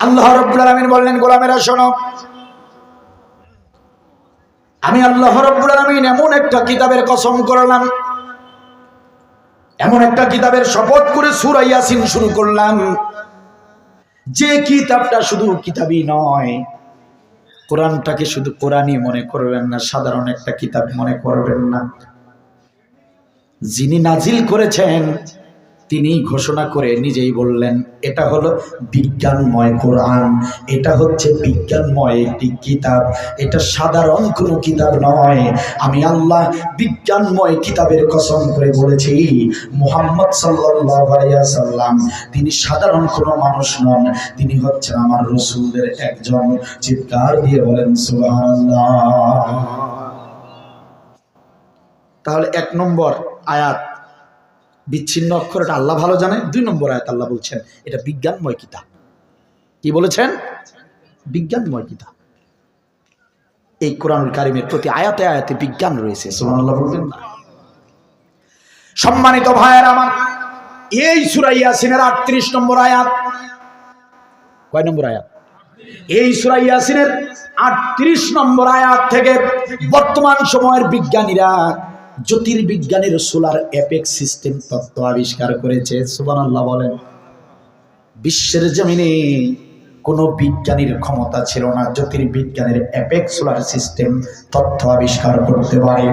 আল্লাহ রব্বুল আলামিন বললেন, গোলামেরা, শোনো। আমি আল্লাহ রব্বুল আলামিন এমন একটা কিতাবের কসম করলাম, এমন একটা কিতাবের শপথ করে সূরা ইয়াসিন শুরু করলাম, যে কিতাবটা শুধু কিতাবই নয়, কোরআনটাকে শুধু কোরআনই মনে করবেন না, সাধারণ একটা কিতাব মনে করবেন না। যিনি নাজিল করেছেন তিনি ঘোষণা করে নিজেই বললেন, এটা হলো বিজ্ঞানময় কোরআন। এটা হচ্ছে বিজ্ঞানময় একটি কিতাব। এটা সাধারণ কোনো কিতাব নয়। আমি আল্লাহ বিজ্ঞানময় কিতাবের কসম করে বলেছি, মুহাম্মদ সাল্লাম তিনি সাধারণ কোনো মানুষ নন। তিনি হচ্ছেন আমার রসুলদের একজন চিৎকার দিয়ে বলেন, সুবহানাল্লাহ। তাহলে এক নম্বর আয়াত বিচ্ছিন্ন অক্ষরটা আল্লাহ ভালো জানে। দুই নম্বর আয়াত আল্লাহ বলছেন, এটা বিজ্ঞানময় কিতাব। কি বলেছেন? বিজ্ঞানময় কিতাব। এই কোরআনুল কারিমের প্রতি আয়াতে আয়াতে বিজ্ঞান রয়েছে সম্মানিত ভাইয়ের আমার, এই সূরা ইয়াসিনের 38 নম্বর আয়াত। কয় নম্বর আয়াত? এই সূরা ইয়াসিনের 38 নম্বর আয়াত থেকে বর্তমান সময়ের বিজ্ঞানীরা জ্যোতির্বিজ্ঞানের সোলার অ্যাপেক্স সিস্টেম তত্ত্ব আবিষ্কার করেছে। সুবহানাল্লাহ বলেন, বিশ্বের জমিনে কোনো বিজ্ঞানীর ক্ষমতা ছিল না। জ্যোতির্বিজ্ঞানের অ্যাপেক্স সোলার সিস্টেম তথ্য আবিষ্কার করতে পারে।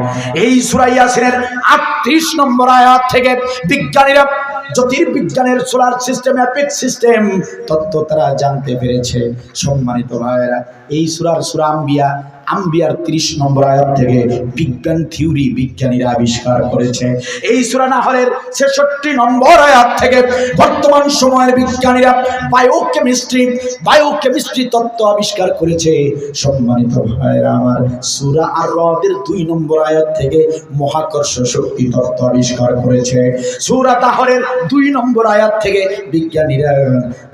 এই সূরা ইয়াসিনের 38 নম্বর আয়াত থেকে বিজ্ঞানীরা জ্যোতির্বিজ্ঞানের সোলার সিস্টেম অ্যাপেক্স সিস্টেম তত্ত্ব তারা জানতে পেরেছে। সম্মানিত ভাইয়েরা, এই সুরার সুরা আম্বিয়া আম্বিয়ার 30 নম্বর আয়াত থেকে বিজ্ঞান থিওরি বিজ্ঞানীরা আবিষ্কার করেছে। এই সূরা নাহলের 66 নম্বর আয়াত থেকে বর্তমান সময়ের বিজ্ঞানীরা বায়োকেমিস্ট্রি বায়োকেমিস্ট্রি তত্ত্ব আবিষ্কার করেছে। সম্মানিত ভাইয়েরা, আমার সূরা আর রদের 2 নম্বর আয়াত থেকে মহাকর্ষ শক্তি তত্ত্ব আবিষ্কার করেছে। সূরা তাহরের দুই নম্বর আয়াত থেকে বিজ্ঞানীরা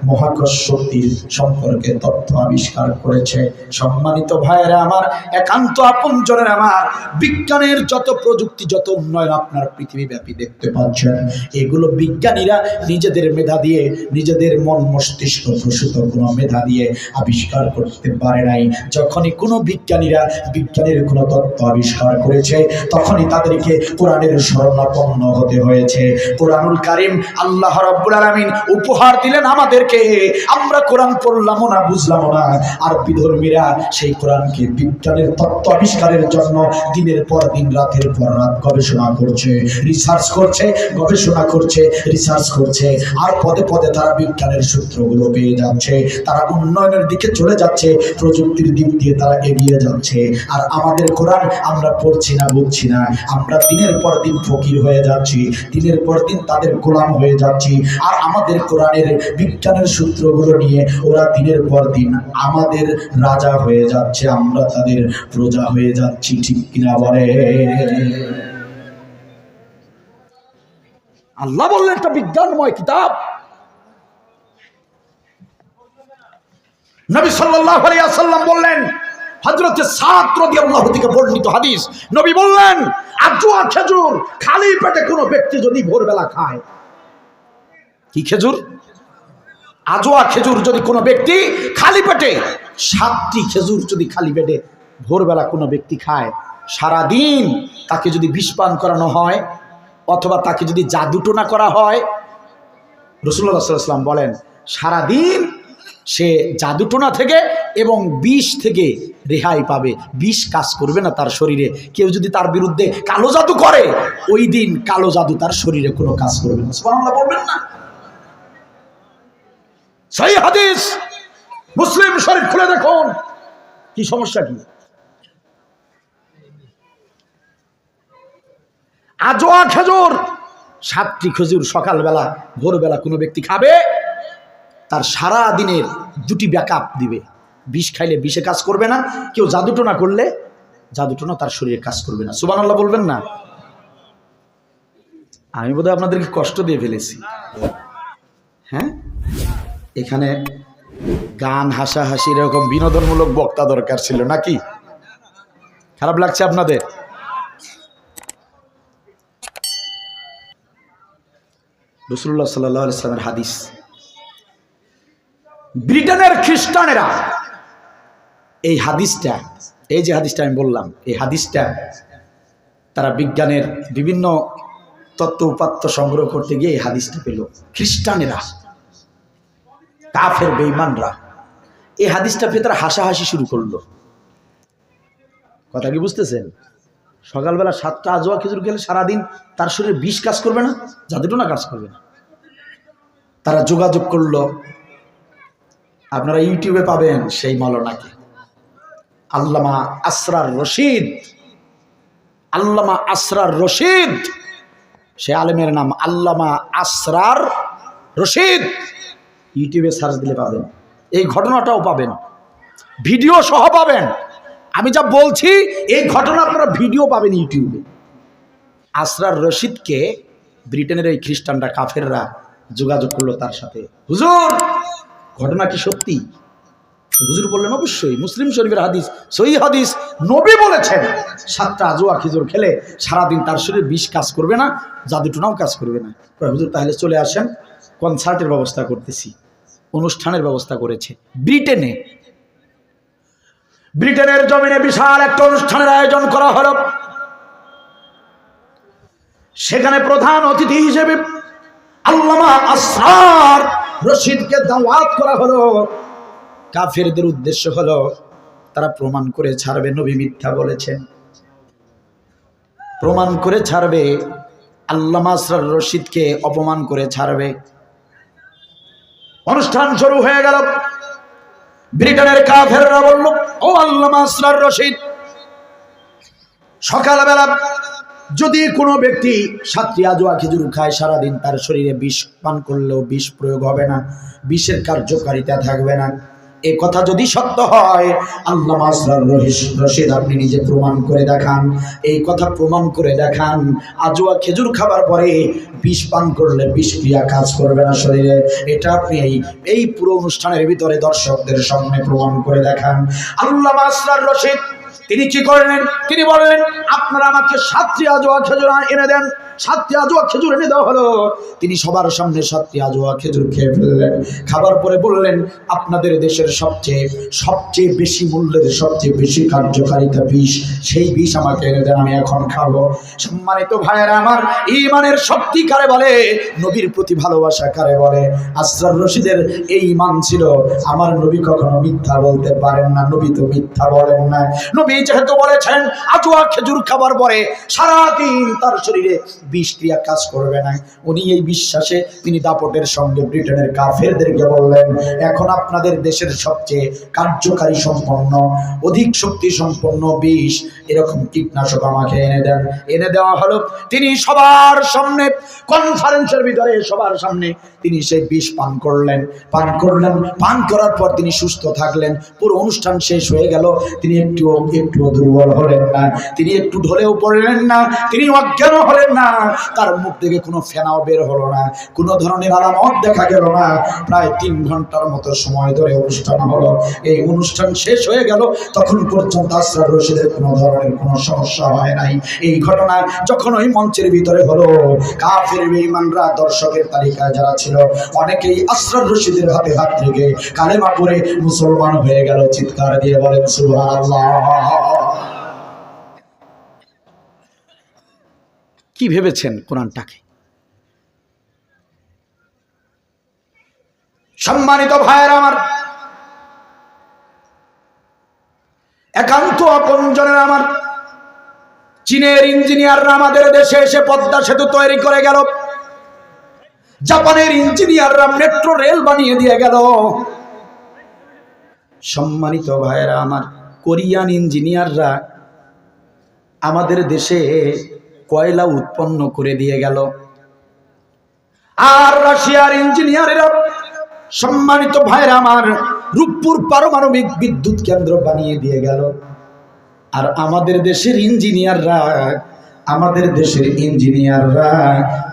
মহাকর্ষ শক্তির সম্পর্কে তথ্য আবিষ্কার করেছে। সম্মানিত ভাইয়েরা, আমার একান্ত আপনজনের আমার। বিজ্ঞানের যত প্রযুক্তি, যত উন্নয়ন আপনার পৃথিবীব্যাপী দেখতে পাচ্ছেন। এগুলো বিজ্ঞানীরা নিজেদের মেধা দিয়ে, নিজেদের মন মস্তিষ্ক প্রসূত কোনো মেধা দিয়ে আবিষ্কার করতে পারে নাই। যখনই কোনো বিজ্ঞানীরা বিজ্ঞানের কোনো তত্ত্ব আবিষ্কার করেছে, তখনই তাদেরকে কোরআনের শরণাপন্ন হতে হয়েছে। কোরআনুল কারিম আল্লাহ রব্বুল আলামিন উপহার দিলেন আমাদেরকে। আমরা কোরআন পড়লামও না, বুঝলামও না। আর বিধর্মীরা সেই কোরআনকে বিজ্ঞানের তত্ত্ব আবিষ্কারের জন্য দিনের পর দিন, রাতের পর রাত গবেষণা করছে রিসার্চ করছে, গবেষণা করছে রিসার্চ করছে। আর পদে পদে তারা বিজ্ঞানের সূত্রগুলো পেয়ে যাচ্ছে। তারা উন্নয়নের দিকে চলে যাচ্ছে, প্রযুক্তির দিক দিয়ে তারা এগিয়ে যাচ্ছে। আর আমাদের কোরআন আমরা পড়ছি না, বুঝছি না। আমরা দিনের পর দিন ফকির হয়ে যাচ্ছি, দিনের পর দিন তাদের গোলাম হয়ে যাচ্ছি। আর আমাদের কোরআনের বিজ্ঞানের সূত্রগুলো নিয়ে ওরা দিনের পর দিন আমাদের রাজা হয়ে যাচ্ছে, আমরা তাদের প্রজা হয়ে যাচ্ছি, ঠিক কিনা বলে? আল্লাহ বললেন, একটা বিজ্ঞানময় কিতাব। নবী সাল্লাল্লাহু আলাইহি ওয়াসাল্লাম বললেন, হযরতে সাদ রাদিয়াল্লাহু থেকে বর্ণিত হাদিস। নবী বললেন আজওয়া খেজুর খালি পেটে কোনো ব্যক্তি যদি ভোরবেলা খায়, কি খেজুর? আজোয়া খেজুর যদি কোনো ব্যক্তি খালি পেটে সাতটি খেজুর যদি খালি পেটে ভোরবেলা কোনো ব্যক্তি খায় সারা দিন তাকে যদি বিষ পান করানো হয়, অথবা তাকে যদি জাদুটোনা করা হয়, রসুল্লাহ সাল্লাম বলেন সারা দিন সে জাদুটোনা থেকে এবং বিষ থেকে রেহাই পাবে। বিষ কাজ করবে না তার শরীরে। কেউ যদি তার বিরুদ্ধে কালো জাদু করে, ওই দিন কালো জাদু তার শরীরে কোনো কাজ করবে না। বলবেন না। সেই হাদিস। মুসলিম শরীফ খুলে দেখুন। কি সমস্যা কি? আজোয়া খেজুর। সাতটি খেজুর সকালবেলা, ভোরবেলা কোনো ব্যক্তি খাবে? তার সারা দিনের দুটি ব্যাকআপ দিবে। বিষ খাইলে বিষে কাজ করবে না, কেউ জাদুটোনা করলে জাদুটোনা তার শরীরে কাজ করবে না। সুবহানাল্লাহ বলবেন না? আমি বোধহয় আপনাদেরকে কষ্ট দিয়ে ফেলেছি। হ্যাঁ? এখানে গান, হাসাহাসি, এরকম বিনোদনমূলক বক্তা দরকার ছিল নাকি? খারাপ লাগছে আপনাদের? রসুল্লাহ সাল্লাহ ইসলামের হাদিস। ব্রিটেনের খ্রিস্টানেরা, এই হাদিসটা, এই যে হাদিসটা আমি বললাম, এই হাদিসটা তারা বিজ্ঞানের বিভিন্ন তত্ত্ব উপাত্ত সংগ্রহ করতে গিয়ে এই হাদিসটা পেল। খ্রিস্টানেরা। কাফের বেইমানরা এই হাদিসটা পেয়ে হাসাহাসি শুরু করল। কথা কি বুঝতেছেন? সকালবেলা সাতটা আজোয়া খেজুর খেলে সারাদিন তার শরীরে বিষ কাজ করবে না? জাদুটো না কাজ করবে না? তারা যোগাযোগ করল। আপনারা ইউটিউবে পাবেন সেই মলনাকে আল্লামা আসরার রশিদ। আল্লামা আসরার রশিদ। সে আলেমের নাম আল্লামা আসরার রশিদ। ইউটিউবে সার্চ দিলে পাবেন। এই ঘটনাটাও পাবেন। ভিডিও সহ পাবেন। আমি যা বলছি, এই ঘটনা আপনারা ভিডিও পাবেন ইউটিউবে। আসরার রশিদকে ব্রিটেনের এই খ্রিস্টানরা, কাফেররা যোগাযোগ করল তার সাথে। হুজুর, ঘটনা কি সত্যি? হুজুর বললেন, অবশ্যই, মুসলিম শরীফের হাদিস সই হাদিস, নবী বলেছেন। সাতটা আজোয়া খিজুর খেলে সারাদিন তার শরীরে বিষ কাজ করবে না, জাদুটুনাও কাজ করবে না। হুজুর, তাহলে চলে আসেন কনসার্টের ব্যবস্থা করতেছি। অনুষ্ঠানের ব্যবস্থা করেছে। ব্রিটেনে। ব্রিটেনের জমিনে বিশাল একটা অনুষ্ঠানের আয়োজন করা হলো। সেখানে প্রধান অতিথি হিসেবে আল্লামা আসরার রশিদকে দাওয়াত করা হলো। কাফেরদের উদ্দেশ্য হলো, তারা প্রমাণ করে ছাড়বে, নবী মিথ্যা বলেছেন। প্রমাণ করে ছাড়বে, আল্লামা আসরার রশিদকে অপমান করে ছাড়বে। অনুষ্ঠান শুরু হয়ে গেল। ব্রিটেনের কাফেররা বলল, ও আল্লামা আসরার রশিদ, সকালবেলা যদি কোনো ব্যক্তি সাতটি আজোয়া খেজুর খায়, সারাদিন তার শরীরে বিষ পান করলেও বিষ প্রয়োগ হবে না, বিষের কার্যকারিতা থাকবে না। এ কথা যদি সত্য হয়, আল্লাহ আসরার রশিদ, আপনি নিজে প্রমাণ করে দেখান। এই কথা প্রমাণ করে দেখান। আজোয়া খেজুর খাবার পরে বিষ পান করলে বিষ ক্রিয়া কাজ করবে না শরীরে। এটা আপনি এই এই পুরো অনুষ্ঠানের ভিতরে দর্শকদের সামনে প্রমাণ করে দেখান। আল্লাহ আসরার রশিদ, তিনি কি করলেন? তিনি বললেন, আপনারা আমাকে সাতটি আজোয়া খেজুর এনে দেন। সাতটি আজোয়া খেজুর এনে দেওয়া হলো। তিনি সবার সামনে সাতটি আজোয়া খেজুর খেয়ে ফেললেন। খাবার পরে বললেন, আপনাদের দেশের সবচেয়ে সবচেয়ে বেশি মূল্যের, সবচেয়ে বেশি কার্যকারিতা বিষ, সেই বিষ আমাকে এনে দেন, আমি এখন খাব। সম্মানিত ভাইয়েরা আমার ইমানের শক্তি কারে বলে? নবীর প্রতি ভালোবাসা কারে বলে? আসরার রশিদের এই ইমান ছিল, আমার নবী কখনো মিথ্যা বলতে পারেন না, নবী তো মিথ্যা বলেন না। নবী যেহেতু বলেছেন, আজোয়া খেজুর খাবার পরে সারাদিন তার শরীরে বিষ ক্রিয়া কাজ করবে না উনি এই বিশ্বাসে তিনি দাপটের সঙ্গে ব্রিটেনের কাফেরদেরকে বললেন, এখন আপনাদের দেশের সবচেয়ে কার্যকারী সম্পন্ন, অধিক শক্তি সম্পন্ন বিষ এরকম কীটনাশক আমাকে এনে দেন। এনে দেওয়া হলো, তিনি সবার সামনে কনফারেন্সের ভিতরে সবার সামনে তিনি সেই বিষ পান করলেন। পান করলেন। পান করার পর তিনি সুস্থ থাকলেন। পুরো অনুষ্ঠান শেষ হয়ে গেল। তিনি একটু একটু দুর্বল হলেন না। তিনি একটু ঢলেও পড়লেন না। তিনি অজ্ঞান হলেন না। তার মুখ থেকে কোনো ফেনাও বের হলো না। কোনো ধরনের আলামত দেখা গেল না। প্রায় তিন ঘণ্টার মতো সময় ধরে অনুষ্ঠান হলো। এই অনুষ্ঠান শেষ হয়ে গেল। তখন পর্যন্ত আসরার রশিদের কোনো ধরনের কোনো সমস্যা হয় নাই। এই ঘটনা যখন ওই মঞ্চের ভিতরে হলো, কাফের, বেঈমানরা, দর্শকের তালিকায় যারা ছিল অনেকেই আসরার রশিদের হাতে হাত রেখে কালেমা পরে মুসলমান হয়ে গেল, চিৎকার দিয়ে বলেন কি ভেবেছেন কোরআনটাকে? সম্মানিত ভাইয়ের আমার, একান্ত আপনজনের আমার, চীনের ইঞ্জিনিয়াররা আমাদের দেশে এসে পদ্মা সেতু তৈরি করে গেল। জাপানের ইঞ্জিনিয়াররা মেট্রো রেল বানিয়ে দিয়ে গেল। সম্মানিত ভাইয়েরা, আমার কোরিয়ান ইঞ্জিনিয়াররা আমাদের দেশে কয়লা উৎপন্ন করে দিয়ে গেল। আর রাশিয়ার ইঞ্জিনিয়ারেরা, সম্মানিত ভাইরা আমার রূপপুর পারমাণবিক বিদ্যুৎ কেন্দ্র বানিয়ে দিয়ে গেল। আর আমাদের দেশের ইঞ্জিনিয়াররা আমাদের দেশের ইঞ্জিনিয়াররা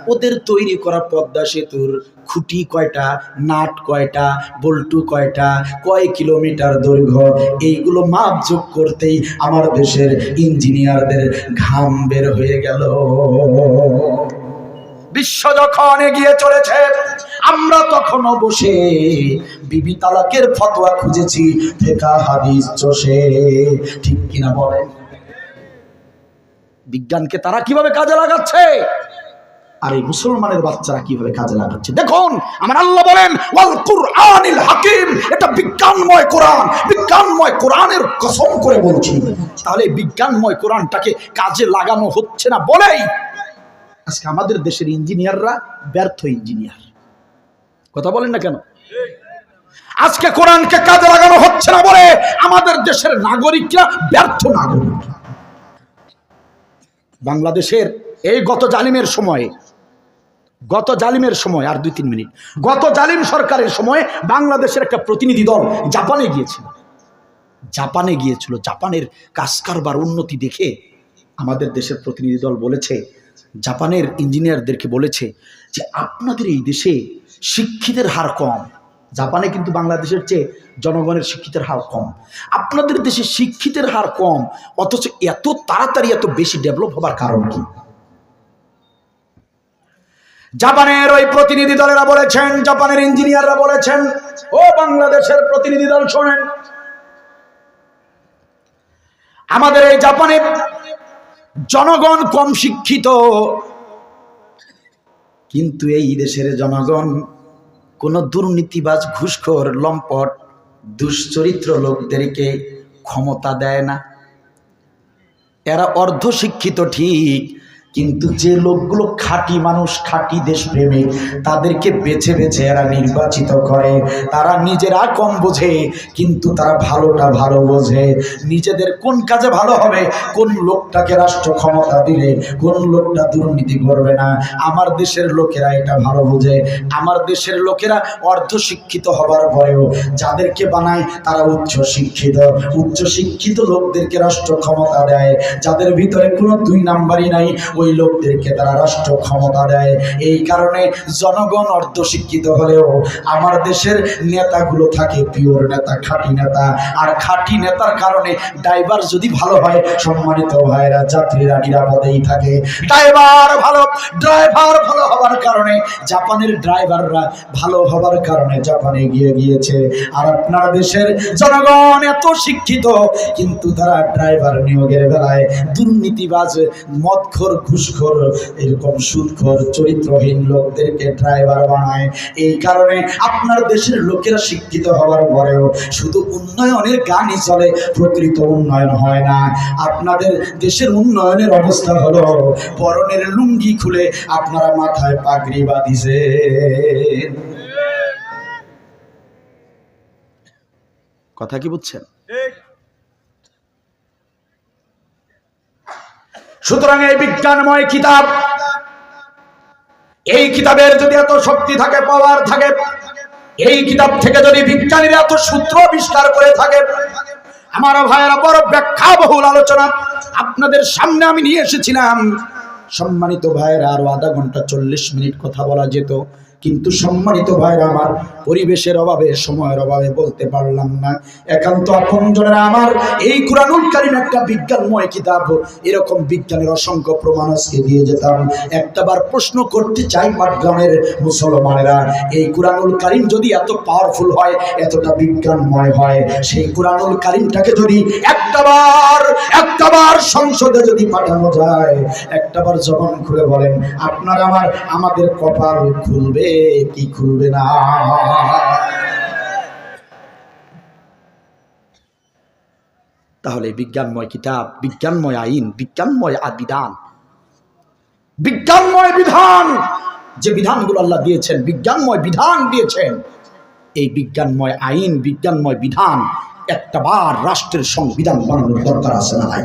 ওদের তৈরি করা পদ্মা সেতুর খুঁটি কয়টা, নাট কয়টা, বল্টু কয়টা, কয় কিলোমিটার দৈর্ঘ্য, এইগুলো মাপযোগ করতেই আমার দেশের ইঞ্জিনিয়ারদের ঘাম বের হয়ে গেল। বিশ্ব যখন এগিয়ে চলেছে, আমরা তখনও বসে বিবি তালাকের ফতোয়া খুঁজেছি ফেকা হাদিস চষে, ঠিক কিনা বলেন? বিজ্ঞানকে তারা কীভাবে কাজে লাগাচ্ছে? আর এই মুসলমানের বাচ্চারা কীভাবে কাজে লাগাচ্ছে? দেখুন, আমার আল্লাহ বলেন, ওয়াল হাকিম, এটা বিজ্ঞানময় কোরআন। বিজ্ঞানময় কোরআনের কসম করে বলছি। তাহলে বিজ্ঞানময় কোরআনটাকে কাজে লাগানো হচ্ছে না বলেই আজকে আমাদের দেশের ইঞ্জিনিয়াররা ব্যর্থ ইঞ্জিনিয়ার। কথা বলেন না কেন? আজকে কোরআনকে কাজে লাগানো হচ্ছে না বলে আমাদের দেশের নাগরিকরা ব্যর্থ নাগরিক। বাংলাদেশের এই গত জালিমের সময়ে, গত জালিমের সময়, আর দুই তিন মিনিট, গত জালিম সরকারের সময় বাংলাদেশের একটা প্রতিনিধি দল জাপানে গিয়েছিল। জাপানে গিয়েছিল। জাপানের কাজ কারবার উন্নতি দেখে আমাদের দেশের প্রতিনিধি দল বলেছে, জাপানের ইঞ্জিনিয়ারদেরকে বলেছে যে, আপনাদের এই দেশে শিক্ষিতের হার কম। জাপানে কিন্তু বাংলাদেশের চেয়ে জনগণের শিক্ষিতের হার কম। আপনাদের দেশে শিক্ষিতের হার কম, অথচ এত তাড়াতাড়ি এত বেশি ডেভেলপ হবার কারণ কি? জাপানের ওই প্রতিনিধি দলেরা বলেছেন, জাপানের ইঞ্জিনিয়াররা বলেছেন, ও বাংলাদেশের প্রতিনিধি দল শোনেন, আমাদের এই জাপানে জনগণ কম শিক্ষিত, কিন্তু এই দেশের জনগণ কোন দুর্নীতিবাজ ঘুষখোর লম্পট দুশ্চরিত্র লোকদেরকে ক্ষমতা দেয় না। এরা অর্ধশিক্ষিত ঠিক কিন্তু যে লোকগুলো খাঁটি মানুষ, খাঁটি দেশপ্রেমিক, তাদেরকে বেছে বেছে এরা নির্বাচিত করে। তারা নিজেরা কম বোঝে, কিন্তু তারা ভালোটা ভালো বোঝে। নিজেদের কোন কাজে ভালো হবে, কোন লোকটাকে রাষ্ট্র ক্ষমতা দিলে, কোন লোকটা দুর্নীতি করবে না। আমার দেশের লোকেরা এটা ভালো বোঝে। আমার দেশের লোকেরা অর্ধশিক্ষিত হবার পরেও যাদেরকে বানায়, তারা উচ্চ শিক্ষিত। উচ্চ শিক্ষিত লোকদেরকে রাষ্ট্র ক্ষমতা দেয়। যাদের ভিতরে কোনো দুই নাম্বারই নাই, ওই লোকদেরকে তারা রাষ্ট্র ক্ষমতা দেয়। এই কারণে জনগণ অর্ধশিক্ষিত হলেও আমার দেশের নেতাগুলো থাকে পিওর নেতা, খাঁটি নেতা। আর খাঁটি নেতার কারণে ড্রাইভার যদি ভালো হয়, সম্মানিত ভাইরা যাত্রীরা নিরাপদেই থাকে। ড্রাইভার ভালো ড্রাইভার ভালো হওয়ার কারণে জাপানের ড্রাইভাররা ভালো হবার কারণে জাপানে গিয়ে গিয়েছে। আর আপনার দেশের জনগণ এত শিক্ষিত, কিন্তু তারা ড্রাইভার নিয়োগের বেলায় দুর্নীতিবাজ, মদখোর ঘুষখোর এরকম সুদখোর চরিত্রহীন লোকদেরকে ড্রাইভার বানায়। এই কারণে আপনার দেশের লোকেরা শিক্ষিত হওয়ার পরেও শুধু উন্নয়নের গানই চলে প্রকৃত উন্নয়ন হয় না। আপনাদের দেশের উন্নয়নের অবস্থা হলো পরনের লুঙ্গি খুলে আপনারা মাথায় পাগড়ি বাঁধিছে কথা কি বুঝছেন? সুতরাং এই বিজ্ঞানময় কিতাব, এই কিতাবের যদি এত শক্তি থাকে পাওয়ার থাকে, এই কিতাব থেকে যদি বিজ্ঞানীরা এত সূত্র আবিষ্কার করে থাকে, আমার ভাইয়েরা বড় ব্যাখ্যা বহুল আলোচনা আপনাদের সামনে আমি নিয়ে এসেছিলাম। সম্মানিত ভাইয়েরা, আরও আধা ঘণ্টা চল্লিশ মিনিট কথা বলা যেত। কিন্তু সম্মানিত ভাইরা আমার পরিবেশের অভাবে, সময়ের অভাবে বলতে পারলাম না। একান্ত আপনজনেরা আমার, এই কোরআনুল কারিম একটা বিজ্ঞানময় কিতাব। এরকম বিজ্ঞানের অসংখ্য প্রমাণ আজকে দিয়ে যেতাম। একটাবার প্রশ্ন করতে চাই পাটগ্রামের মুসলমানেরা, এই কোরআনুল কারিম যদি এত পাওয়ারফুল হয়, এতটা বিজ্ঞানময় হয়, সেই কোরআনুল কারিমটাকে যদি একটাবার একটাবার সংসদে যদি পাঠানো যায়, একটাবার জবান খুলে বলেন, আপনার আমার, আমাদের কপাল খুলবে। কি খুলবে না। তাহলে বিজ্ঞানময় কিতাব, বিজ্ঞানময় আইন, বিজ্ঞানময় বিধান বিজ্ঞানময় বিধান! যে বিধানগুলো আল্লাহ দিয়েছেন, বিজ্ঞানময় বিধান দিয়েছেন, এই বিজ্ঞানময় আইন, বিজ্ঞানময় বিধান একটা বার রাষ্ট্রের সংবিধান বানানোর দরকার আছে না নাই?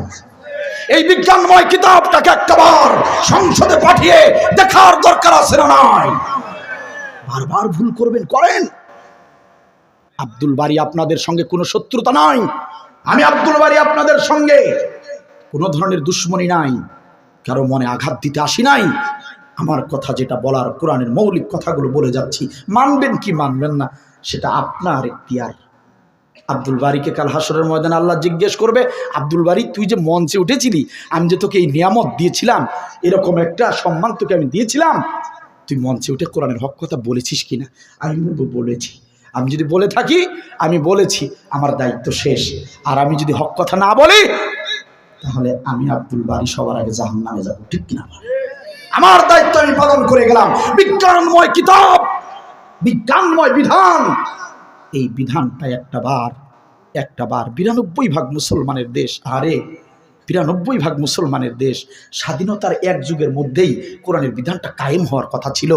এই বিজ্ঞানময় কিতাবটাকে একটাবার সংসদে পাঠিয়ে দেখার দরকার আছে না নাই? বারবার ভুল করবেন, করেন। আব্দুল বাড়ি আপনাদের সঙ্গে কোনো শত্রুতা নাই। আমি আব্দুল বাড়ি আপনাদের সঙ্গে কোনো ধরনের দুশ্মনী নাই। কারও মনে আঘাত দিতে আসি নাই। আমার কথা যেটা বলার কোরআনের মৌলিক কথাগুলো বলে যাচ্ছি, মানবেন কি মানবেন না, সেটা আপনার এখতিয়ার। আব্দুল বাড়িকে কাল হাসরের ময়দানে আল্লাহ জিজ্ঞেস করবে, আব্দুল বাড়ি তুই যে মঞ্চে উঠেছিলি, আমি যে তোকে এই নিয়ামত দিয়েছিলাম, এরকম একটা সম্মান তোকে আমি দিয়েছিলাম তুই মঞ্চে উঠে কোরআনের হক কথা বলেছিস কিনা? আমি বলব, বলেছি। আমি যদি বলে থাকি, আমি বলেছি, আমার দায়িত্ব শেষ। আর আমি যদি হক কথা না বলি, তাহলে আমি আব্দুল বাড়ি সবার আগে জাহান নামে যাব, ঠিক কিনা? আমার দায়িত্ব আমি পালন করে গেলাম। বিজ্ঞানময় কিতাব, বিজ্ঞানময় বিধান। এই বিধানটা একটা বার একটা বার বিরানব্বই ভাগ মুসলমানের দেশ, আরে বিরানব্বই ভাগ মুসলমানের দেশ স্বাধীনতার এক যুগের মধ্যেই কোরআনের বিধানটা কায়েম হওয়ার কথা ছিল।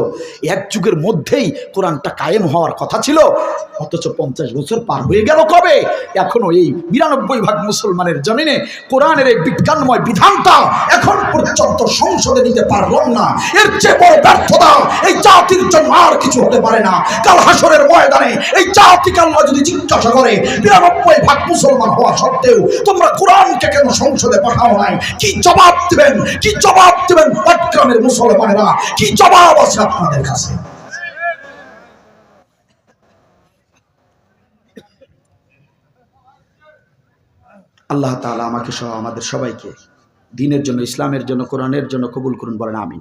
এক যুগের মধ্যেই কোরআনটা কায়েম হওয়ার কথা ছিল। অথচ পঞ্চাশ বছর পার হয়ে গেল কবে? এখনও এই বিরানব্বই ভাগ মুসলমানের জমিনে কোরআনের এই বিজ্ঞানময় বিধানটা এখন পর্যন্ত সংসদে নিতে পারলাম না। এর চেয়ে বড় ব্যর্থতা এই জাতির জন্য আর কিছু হতে পারে না। কাল হাসরের ময়দানে এই জাতিকে আল্লাহ যদি জিজ্ঞাসা করে, বিরানব্বই ভাগ মুসলমান হওয়া সত্ত্বেও তোমরা কোরআনকে কেন সংসদে পাঠাও নাই? কি জবাব দেবেন? কি জবাব দিবেন পাটগ্রামের মুসলমানেরা? কি জবাব আছে আপনাদের কাছে? আল্লাহ তালা আমাকে সহ আমাদের সবাইকে দিনের জন্য, ইসলামের জন্য, কোরআনের জন্য কবুল করুন বলেন, আমিন।